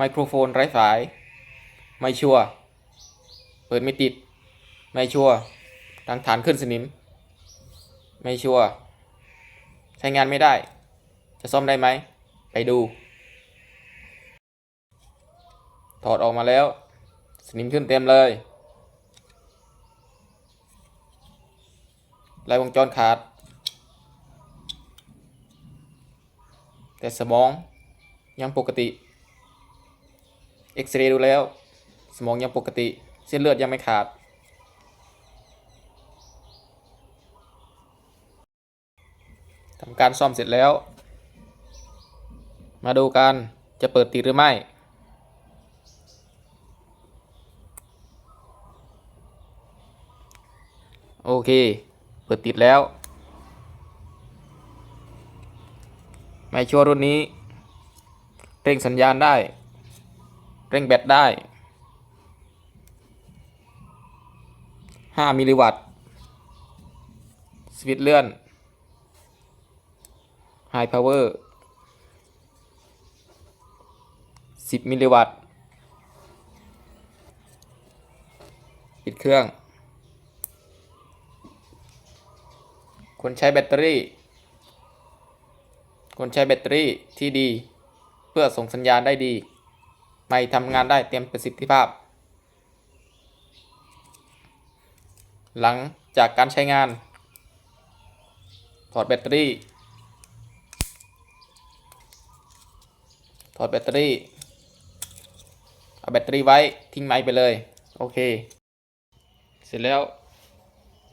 ไมโครโฟนไร้สาย ไม่ชัวเปิดไม่ติด ไม่ชัวร์หลังฐานขึ้นสนิม ไม่ชัวใช้งานไม่ได้ จะซ่อมได้ไหม ไปดู ถอดออกมาแล้ว สนิมขึ้นเต็มเลยลายวงจรขาด แต่สมองยังปกติ เอ็กซเรย์ดูแล้ว สมองยังปกติ เส้นเลือดยังไม่ขาด ทำการซ่อมเสร็จแล้ว มาดูกันจะเปิดติดหรือไม่โอเค เปิดติดแล้ว ไม่ชัวร์รุ่นนี้ เร่งสัญญาณได้ เร่งแบตได้ 5 มิลลิวัตต์ สวิตช์เลื่อน High Power 10 มิลลิวัตต์ ปิดเครื่อง คนใช้แบตเตอรี่ คนใช้แบตเตอรี่ที่ดี เพื่อส่งสัญญาณได้ดี ไม่ทำงานได้เต็มประสิทธิภาพ หลังจากการใช้งาน ถอดแบตเตอรี่ ถอดแบตเตอรี่ เอาแบตเตอรี่ไว้ทิ้งไม้ไปเลย โอเค เสร็จแล้ว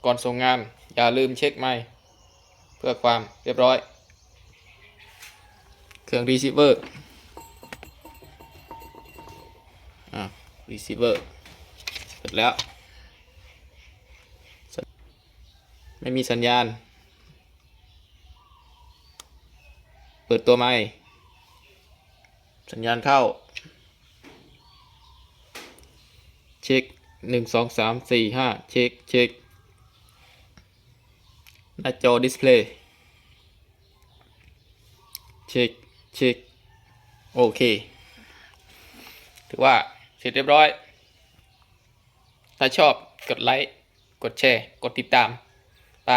ก่อนส่งงานอย่าลืมเช็คไม้เพื่อความเรียบร้อย เครื่องรีเซิเวอร์ รีเซิเวอร์เสร็จแล้ว ไม่มีสัญญาณ เปิดตัวไม้สัญญาณเข้า เช็คหนึ่งสองสามสี่ห้าเช็คเช็คหน้าจอดิสเพลย์เช็คเช็คโอเค ถือว่า ร็จเรียบร้อย ถ้าชอบกดไลค์ กดแชร์ กดติดตาม ไป